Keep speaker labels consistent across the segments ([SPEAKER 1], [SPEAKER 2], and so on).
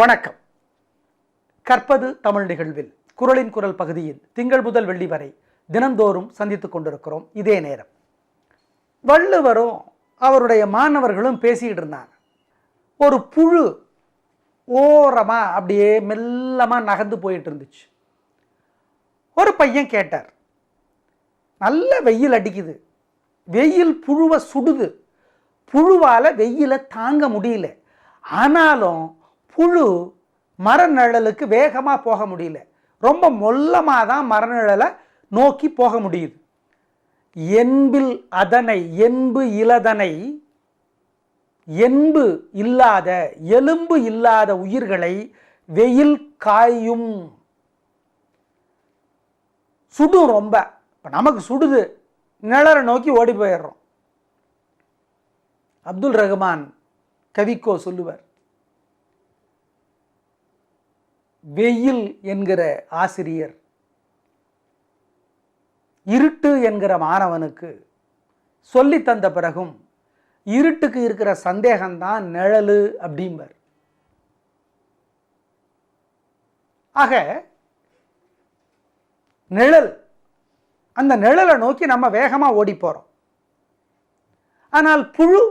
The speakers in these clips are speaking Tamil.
[SPEAKER 1] வணக்கம். கற்பது தமிழ் நிகழ்வில் குரலின் குரல் பகுதியில் திங்கள் முதல் வெள்ளி வரை தினந்தோறும் சந்தித்துக் கொண்டிருக்கிறோம் இதே நேரம். வள்ளுவரும் அவருடைய மாணவர்களும் பேசிக்கிட்டு இருந்தாங்க. ஒரு புழு ஓரமாக அப்படியே மெல்லமாக நகர்ந்து போயிட்டு இருந்துச்சு. ஒரு பையன் கேட்டார் நல்ல வெயில் அடிக்குது. வெயில் புழுவை சுடுது. புழுவால் வெயிலை தாங்க முடியல. ஆனாலும் புழு மரநிழலுக்கு வேகமாக போக முடியல. ரொம்ப மொல்லமாக தான் மரநிழலை நோக்கி போக முடியுது. என்பில் அதனை என்பு இலதனை என்பு இல்லாத எலும்பு இல்லாத உயிர்களை வெயில் காயும். சுடும் ரொம்ப. இப்போ நமக்கு சுடுது. நிழலை நோக்கி ஓடி போயிடுறோம். அப்துல் ரஹ்மான் கவிக்கோ சொல்லுவார் வெயில் என்கிற ஆசிரியர் இருட்டு என்கிற மாணவனுக்கு சொல்லி தந்த பிறகும் இருட்டுக்கு இருக்கிற சந்தேகம்தான் நிழலு அப்படிம்பார். ஆக நிழல் அந்த நிழலை நோக்கி நம்ம வேகமாக ஓடி போகிறோம் ஆனால் புழு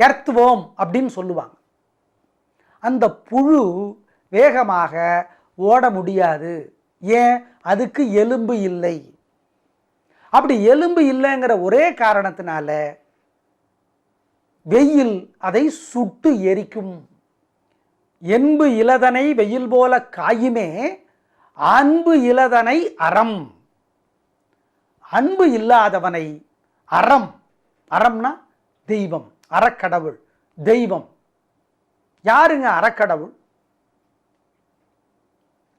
[SPEAKER 1] எர்த்துவோம் அப்படின்னு சொல்லுவாங்க. அந்த புழு வேகமாக ஓட முடியாது. ஏன்? அதுக்கு எலும்பு இல்லை. அப்படி எலும்பு இல்லைங்கிற ஒரே காரணத்தினால வெயில் அதை சுட்டு எரிக்கும். என்பு இலதனை வெயில் போல காயுமே அன்பு இலதனை அறம். அன்பு இல்லாதவனை அறம். அறம்னா தெய்வம் அறக்கடவுள் தெய்வம். யாருங்க அறக்கடவுள்?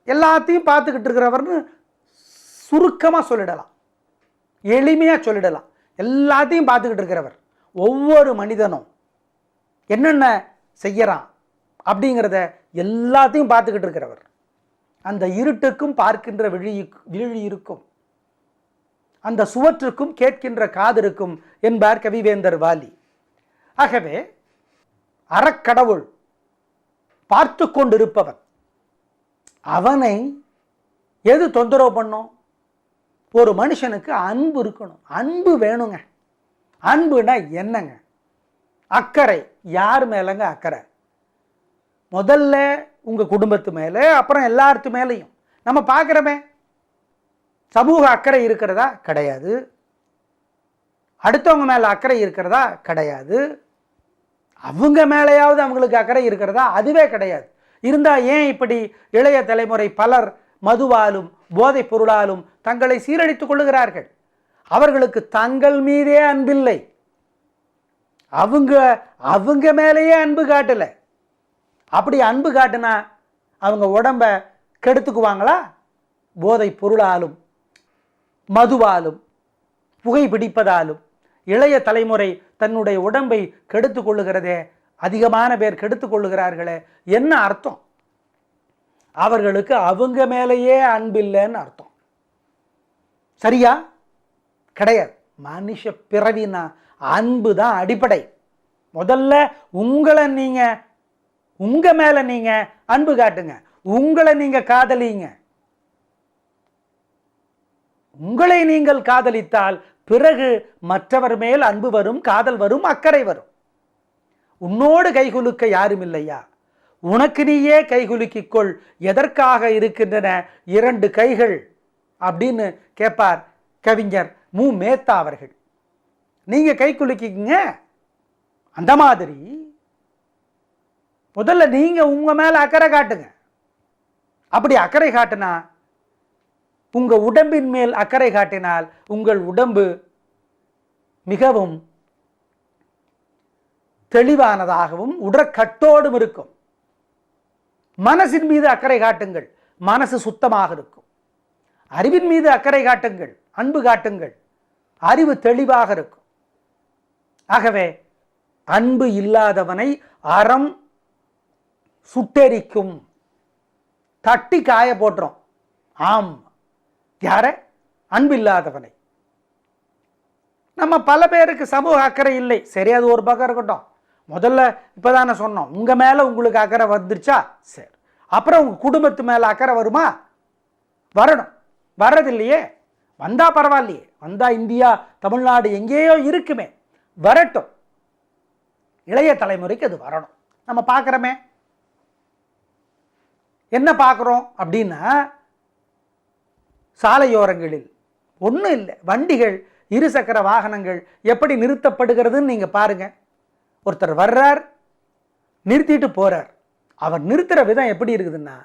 [SPEAKER 1] எல்லாத்தையும் பார்த்துக்கிட்டு இருக்கிறவர்னு சுருக்கமாக சொல்லிடலாம். எளிமையாக சொல்லிடலாம். எல்லாத்தையும் பார்த்துக்கிட்டு இருக்கிறவர். ஒவ்வொரு மனிதனும் என்னென்ன செய்யறான் அப்படிங்கிறத எல்லாத்தையும் பார்த்துக்கிட்டு இருக்கிறவர். அந்த இருட்டுக்கும் பார்க்கின்ற விழி விழி இருக்கும். அந்த சுவற்றுக்கும் கேட்கின்ற காதிருக்கும் என்பார் கவிவேந்தர் வாலி. ஆகவே அறக்கடவுள் பார்த்து கொண்டிருப்பவன். அவனை எது தொந்தரவு பண்ணும்? ஒரு மனுஷனுக்கு அன்பு இருக்கணும். அன்பு வேணுங்க. அன்புனா என்னங்க? அக்கறை. யார் மேலங்க அக்கறை? முதல்ல உங்கள் குடும்பத்து மேலே அப்புறம் எல்லாத்து மேலேயும். நம்ம பார்க்குறோமே. சமூக அக்கறை இருக்கிறதா? கிடையாது. அடுத்தவங்க மேலே அக்கறை இருக்கிறதா? கிடையாது. அவங்க மேலேயாவது அவங்களுக்கு அக்கறை இருக்கிறதா? அதுவே கிடையாது. இருந்தால் ஏன் இப்படி இளைய தலைமுறை பலர் மதுவாலும் போதைப் பொருளாலும் தங்களை சீரழித்துக் கொள்ளுகிறார்கள்? அவர்களுக்கு தங்கள் மீதே அன்பில்லை. அவங்க அவங்க மேலேயே அன்பு காட்டலை. அப்படி அன்பு காட்டுனா அவங்க உடம்ப கெடுத்துக்குவாங்களா? போதைப் பொருளாலும் மதுவாலும் புகைப்பிடிப்பதாலும் இளைய தலைமுறை தன்னுடைய உடம்பை கெடுத்து கொள்ளுகிறதே அதிகமான பேர் கெடுத்து கொள்ளுகிறார்களே என்ன அர்த்தம்? அவர்களுக்கு அவங்க மேலேயே அன்பில்லைன்னு அர்த்தம். சரியா? கிடையாது. மனுஷ பிறவினா அன்பு தான் அடிப்படை. முதல்ல உங்களை நீங்க உங்க மேல நீங்க அன்பு காட்டுங்க. உங்களை நீங்க காதலிங்க. உங்களை நீங்கள் காதலித்தால் பிறகு மற்றவர் மேல் அன்பு வரும் காதல் வரும் அக்கறை வரும். உன்னோடு கைகுலுக்க யாரும் இல்லையா? உனக்கு நீயே கைகுலுக்கிக் கொள். எதற்காக இருக்கின்றன இரண்டு கைகள்? அப்படின்னு கேட்பார் கவிஞர் மு. மேத்தா அவர்கள். நீங்கள் கை அந்த மாதிரி. முதல்ல நீங்கள் உங்கள் மேலே அக்கறை காட்டுங்க. அப்படி அக்கறை காட்டினா உங்கள் உடம்பின் மேல் அக்கறை காட்டினால் உங்கள் உடம்பு மிகவும் தெளிவானதாகவும் உடற்கட்டோடும் இருக்கும். மனசின் மீது அக்கறை காட்டுங்கள். மனசு சுத்தமாக இருக்கும். அறிவின் மீது அக்கறை காட்டுங்கள். அன்பு காட்டுங்கள். அறிவு தெளிவாக இருக்கும். ஆகவே அன்பு இல்லாதவனை அறம் சுட்டெரிக்கும். தட்டி காய போட்டுரும். ஆம் யார? அன்பில்லாதவனை. நம்ம பல பேருக்கு சமூக அக்கறை இல்லை. சரி அது ஒரு பக்கம் இருக்கட்டும். முதல்ல இப்போ தானே சொன்னோம். உங்கள் மேலே உங்களுக்கு அக்கறை வந்துருச்சா? சரி. அப்புறம் உங்கள் குடும்பத்து மேலே அக்கறை வருமா? வரணும். வர்றதில்லையே வந்தால் பரவாயில்லையே. வந்தால் இந்தியா தமிழ்நாடு எங்கேயோ இருக்குமே. வரட்டும். இளைய தலைமுறைக்கு அது வரணும். நம்ம பார்க்குறோமே. என்ன பார்க்குறோம் அப்படின்னா சாலையோரங்களில். ஒன்றும் இல்லை. வண்டிகள் இருசக்கர வாகனங்கள் எப்படி நிறுத்தப்படுகிறதுன்னு நீங்கள் பாருங்கள் ஒருத்தர் வர்றார் நிறுத்திட்டு போகிறார் அவர் நிறுத்துகிற விதம் எப்படி இருக்குதுன்னா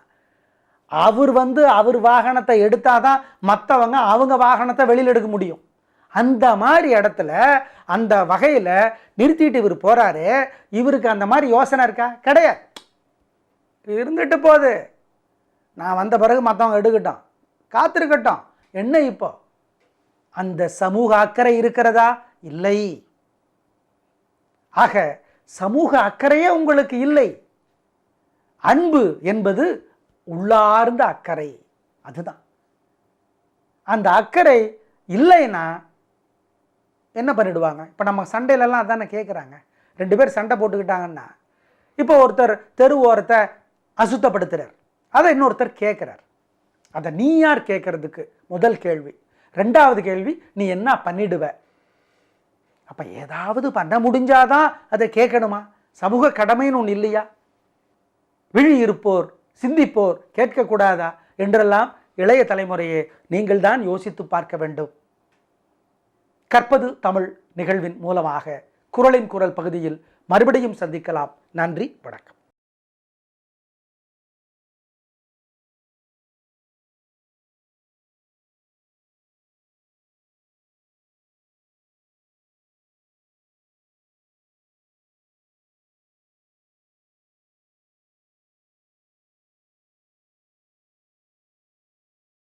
[SPEAKER 1] அவர் வந்து அவர் வாகனத்தை எடுத்தால் தான் மற்றவங்க அவங்க வாகனத்தை வெளியில் எடுக்க முடியும். அந்த மாதிரி இடத்துல அந்த வகையில் நிறுத்திட்டு இவர் போகிறாரு இவருக்கு அந்த மாதிரி யோசனை இருக்கா? கிடையாது. இருந்துட்டு போகுது. நான் வந்த பிறகு மற்றவங்க எடுக்கட்டும். காத்திருக்கட்டும். என்ன இப்போ? அந்த சமூக அக்கறை இருக்கிறதா? இல்லை. ஆக சமூக அக்கறையே உங்களுக்கு இல்லை. அன்பு என்பது உள்ளார்ந்த அக்கறை. அதுதான். அந்த அக்கறை இல்லைன்னா என்ன பண்ணிடுவாங்க? இப்போ நம்ம சண்டையிலலாம் அதானே கேட்குறாங்க ரெண்டு பேர் சண்டை போட்டுக்கிட்டாங்கன்னா இப்போ ஒருத்தர் தெரு ஓரத்தை அசுத்தப்படுத்துகிறார் அதை இன்னொருத்தர் கேட்குறார் அதை நீ யார் கேட்கறதுக்கு? முதல் கேள்வி. ரெண்டாவது கேள்வி நீ என்ன பண்ணிடுவ? அப்போ ஏதாவது பண்ண முடிஞ்சாதான் அதை கேட்கணுமா? சமூக கடமைன்னு ஒன்று இல்லையா? விழி இருப்போர் சிந்திப்போர் கேட்கக்கூடாதா? என்றெல்லாம் இளைய தலைமுறையே நீங்கள் தான் யோசித்து பார்க்க வேண்டும். கற்பது தமிழ் நிகழ்வின் மூலமாக. குரலின் குரல் பகுதியில் மறுபடியும் சந்திக்கலாம். நன்றி வணக்கம்.